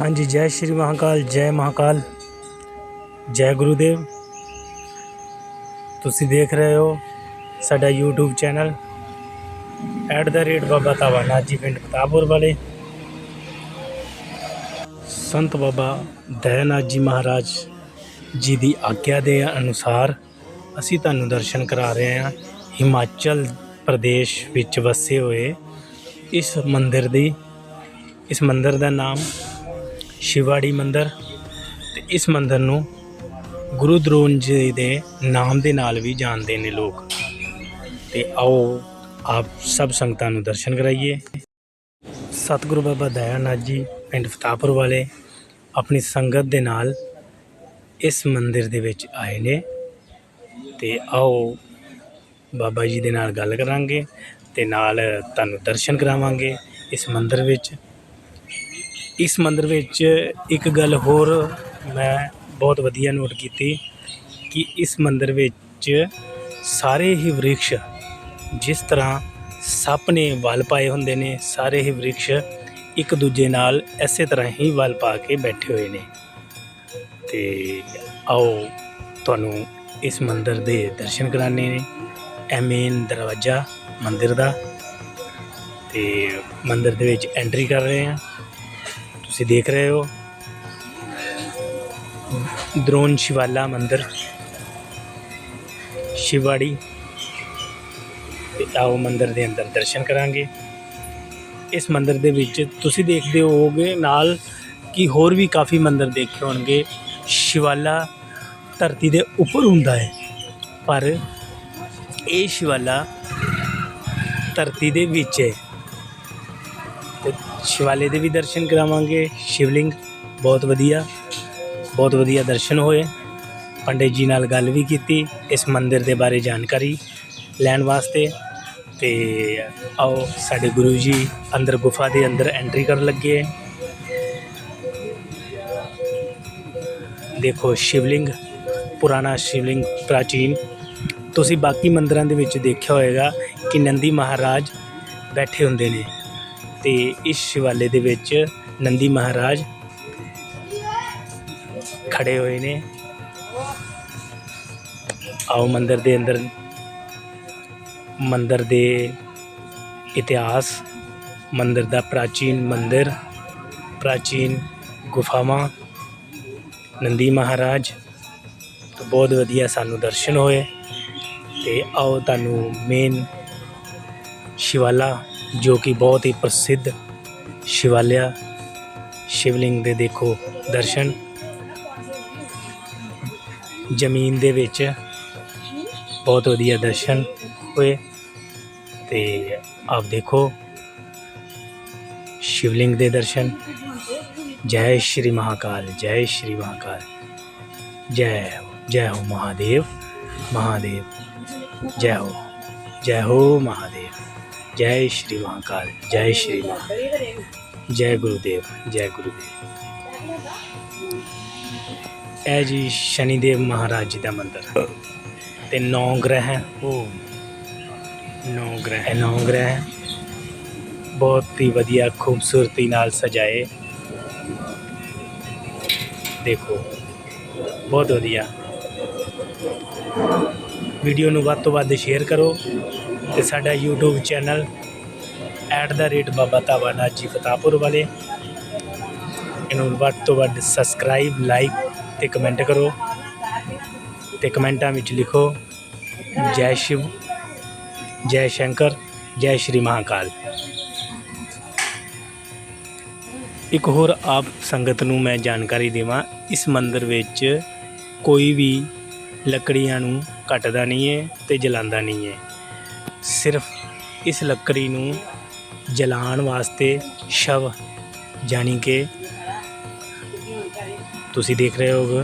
ਹਾਂਜੀ, ਜੈ ਸ਼੍ਰੀ ਮਹਾਕਾਲ, ਜੈ ਮਹਾਕਾਲ, ਜੈ ਗੁਰੂਦੇਵ। ਤੁਸੀਂ ਦੇਖ ਰਹੇ ਹੋ ਸਾਡਾ YouTube channel at the rate Baba ਤਾਵਾ ਨਾਜੀ ਪਿੰਡ ਪਤਾਪੁਰ ਵਾਲੇ। ਸੰਤ ਬਾਬਾ ਦਇਆਨਾਥ ਜੀ ਮਹਾਰਾਜ ਜੀ ਦੀ ਆਗਿਆ ਦੇ ਅਨੁਸਾਰ ਅਸੀਂ ਤੁਹਾਨੂੰ ਦਰਸ਼ਨ ਕਰਾ ਰਹੇ ਹਾਂ ਹਿਮਾਚਲ ਪ੍ਰਦੇਸ਼ ਵਿੱਚ ਵਸੇ ਹੋਏ ਇਸ ਮੰਦਿਰ ਦੀ। ਇਸ ਮੰਦਿਰ ਦਾ ਨਾਮ ਸ਼ਿਵਾੜੀ ਮੰਦਿਰ ਤੇ ਇਸ ਮੰਦਿਰ ਨੂੰ ਗੁਰੂ ਦਰੋਨ ਜੀ ਦੇ ਨਾਮ ਦੇ ਨਾਲ ਵੀ ਜਾਣਦੇ ਨੇ ਲੋਕ। ਤੇ ਆਓ ਆਪ ਸਭ ਸੰਗਤਾਂ ਨੂੰ ਦਰਸ਼ਨ ਕਰਾਈਏ। ਸਤਿਗੁਰੂ ਬਾਬਾ ਦਇਆਨਾਥ ਜੀ ਪਿੰਡ ਫਤਾਪੁਰ ਵਾਲੇ ਆਪਣੀ ਸੰਗਤ ਦੇ ਨਾਲ ਇਸ ਮੰਦਿਰ ਦੇ ਵਿੱਚ ਆਏ ਨੇ। ਤੇ ਆਓ ਬਾਬਾ ਜੀ ਦੇ ਨਾਲ ਗੱਲ ਕਰਾਂਗੇ ਤੇ ਨਾਲ ਤੁਹਾਨੂੰ ਦਰਸ਼ਨ ਕਰਾਵਾਂਗੇ ਇਸ ਮੰਦਿਰ ਵਿੱਚ। ਇਸ ਮੰਦਰ ਵਿੱਚ ਇੱਕ ਗੱਲ ਹੋਰ ਮੈਂ ਬਹੁਤ ਵਧੀਆ ਨੋਟ ਕੀਤੀ ਕਿ ਇਸ ਮੰਦਰ ਵਿੱਚ ਸਾਰੇ ਹੀ ਵ੍ਰਿਕਸ਼ ਜਿਸ ਤਰ੍ਹਾਂ ਸੱਪ ਨੇ ਵਲ ਪਾਏ ਹੁੰਦੇ ਨੇ, ਸਾਰੇ ਹੀ ਵ੍ਰਿਕਸ਼ ਇੱਕ ਦੂਜੇ ਨਾਲ ਐਸੇ ਤਰ੍ਹਾਂ ਹੀ ਵਲ ਪਾ ਕੇ ਬੈਠੇ ਹੋਏ ਨੇ। ਤੇ ਆਓ ਤੁਹਾਨੂੰ ਇਸ ਮੰਦਰ ਦੇ ਦਰਸ਼ਨ ਕਰਾਣੇ ਨੇ, ਇਹ ਮੇਨ ਦਰਵਾਜ਼ਾ ਮੰਦਿਰ ਦਾ। ਤੇ ਮੰਦਿਰ ਦੇ ਵਿੱਚ ਐਂਟਰੀ ਕਰ ਰਹੇ ਹਾਂ। ਤੁਸੀਂ ਦੇਖ ਰਹੇ ਹੋ। ਦਰੋਨ ਸ਼ਿਵਾਲਾ ਮੰਦਿਰ। ਸ਼ਿਵਾੜੀ। ਤੇ ਆਓ ਮੰਦਿਰ ਦੇ ਅੰਦਰ ਦਰਸ਼ਨ ਕਰਾਂਗੇ। ਇਸ ਮੰਦਿਰ ਦੇ ਵਿੱਚ ਤੁਸੀਂ ਦੇਖਦੇ ਹੋਗੇ ਨਾਲ ਕਿ ਹੋਰ ਵੀ ਕਾਫੀ ਮੰਦਿਰ ਦੇਖੇ ਹੋਣਗੇ ਸ਼ਿਵਾਲਾ ਧਰਤੀ ਦੇ ਉੱਪਰ ਹੁੰਦਾ ਹੈ। ਪਰ ਇਹ ਸ਼ਿਵਾਲਾ ਧਰਤੀ ਦੇ ਵਿੱਚ ਹੈ। ਤੇ ਸ਼ਿਵਾਲੇ ਦੇ ਵੀ ਦਰਸ਼ਨ ਕਰਾਵਾਂਗੇ। ਸ਼ਿਵਲਿੰਗ ਬਹੁਤ ਵਧੀਆ ਬਹੁਤ ਵਧੀਆ ਦਰਸ਼ਨ ਹੋਏ। ਪੰਡਿਤ ਜੀ ਨਾਲ ਗੱਲ ਵੀ ਕੀਤੀ, ਇਸ ਮੰਦਿਰ ਦੇ ਬਾਰੇ ਜਾਣਕਾਰੀ ਲੈਣ ਵਾਸਤੇ। ਤੇ ਆਓ, ਸਾਡੇ ਗੁਰੂ ਜੀ ਅੰਦਰ ਗੁਫਾ ਦੇ ਅੰਦਰ ਐਂਟਰੀ ਕਰਨ ਲੱਗੇ ਦੇਖੋ ਸ਼ਿਵਲਿੰਗ, ਪੁਰਾਣਾ ਸ਼ਿਵਲਿੰਗ, ਪ੍ਰਾਚੀਨ। ਤੁਸੀਂ ਬਾਕੀ ਮੰਦਰਾਂ ਦੇ ਵਿੱਚ ਦੇਖਿਆ ਹੋਵੇਗਾ ਕਿ ਨੰਦੀ ਮਹਾਰਾਜ ਬੈਠੇ ਹੁੰਦੇ ਨੇ। ਤੇ ਇਸ ਸ਼ਿਵਾਲੇ ਦੇ ਵਿੱਚ ਨੰਦੀ ਮਹਾਰਾਜ ਖੜੇ ਹੋਏ ਨੇ। ਆਓ ਮੰਦਰ ਦੇ ਅੰਦਰ, ਮੰਦਰ ਦੇ ਇਤਿਹਾਸ, ਮੰਦਰ ਦਾ ਪ੍ਰਾਚੀਨ ਮੰਦਰ, ਪ੍ਰਾਚੀਨ ਗੁਫਾਵਾਂ, ਨੰਦੀ ਮਹਾਰਾਜ ਤੇ ਬਹੁਤ ਵਧੀਆ ਸਾਨੂੰ ਦਰਸ਼ਨ ਹੋਏ ਤੇ ਆਓ ਤੁਹਾਨੂੰ ਮੇਨ ਸ਼ਿਵਾਲਾ ਜੋ ਕਿ ਬਹੁਤ ਹੀ ਪ੍ਰਸਿੱਧ ਸ਼ਿਵਾਲਿਆ ਸ਼ਿਵਲਿੰਗ ਦੇ ਦੇਖੋ ਦਰਸ਼ਨ। ਜ਼ਮੀਨ ਦੇ ਵਿੱਚ ਬਹੁਤ ਵਧੀਆ ਦਰਸ਼ਨ ਹੋਏ ਤੇ ਆਪ ਦੇਖੋ ਸ਼ਿਵਲਿੰਗ ਦੇ ਦਰਸ਼ਨ। ਜੈ ਸ਼੍ਰੀ ਮਹਾਕਾਲ, ਜੈ ਸ਼੍ਰੀ ਮਹਾਕਾਲ, ਜੈ ਜੈ ਹੋ ਮਹਾਦੇਵ ਮਹਾਦੇਵ, ਜੈ ਹੋ ਜੈ ਹੋ ਮਹਾਦੇਵ। ਜੈ ਸ਼੍ਰੀ ਮਹਾਕਾਲ ਜੈ ਸ਼੍ਰੀ ਮਹਾ ਜੈ ਗੁਰੂਦੇਵ ਜੈ ਗੁਰੂਦੇਵ। ਇਹ ਜੀ ਸ਼ਨੀਦੇਵ ਮਹਾਰਾਜ ਜੀ ਦਾ ਮੰਦਿਰ ਤੇ ਨੌ ਗ੍ਰਹਿ ਉਹ ਨੌ ਗ੍ਰਹਿ। ਨੌ ਗ੍ਰਹਿ ਬਹੁਤ ਹੀ ਵਧੀਆ ਖੂਬਸੂਰਤੀ ਨਾਲ ਸਜਾਏ। ਦੇਖੋ ਬਹੁਤ ਵਧੀਆ। ਵੀਡੀਓ ਨੂੰ ਵੱਧ ਤੋਂ ਵੱਧ ਸ਼ੇਅਰ ਕਰੋ। ਤੇ ਸਾਡਾ YouTube channel at @the rate Baba Tavanath ji Fatapur ਵਾਲੇ। ਇਹਨੂੰ ਵੱਧ ਤੋਂ ਵੱਧ ਸਬਸਕ੍ਰਾਈਬ ਲਾਈਕ ਤੇ ਕਮੈਂਟ ਕਰੋ। ਤੇ ਕਮੈਂਟਾਂ ਵਿੱਚ ਲਿਖੋ, ਜੈ ਸ਼ਿਵ, ਜੈ ਸ਼ੰਕਰ, ਜੈ ਸ਼੍ਰੀ ਮਹਾਕਾਲ। ਇੱਕ ਹੋਰ ਆਪ ਸੰਗਤ ਨੂੰ ਮੈਂ ਜਾਣਕਾਰੀ ਦੇਵਾਂ, ਇਸ ਮੰਦਰ ਵਿੱਚ ਕੋਈ ਵੀ ਲੱਕੜੀਆਂ ਨੂੰ ਕੱਟਦਾ ਨਹੀਂ ਹੈ ਤੇ ਜਲਾਉਂਦਾ ਨਹੀਂ ਹੈ। ਸਿਰਫ ਇਸ ਲੱਕੜੀ ਨੂੰ ਜਲਾਉਣ ਵਾਸਤੇ ਸ਼ਵ ਜਾਣੀ ਕਿ ਤੁਸੀਂ ਦੇਖ ਰਹੇ ਹੋਗੇ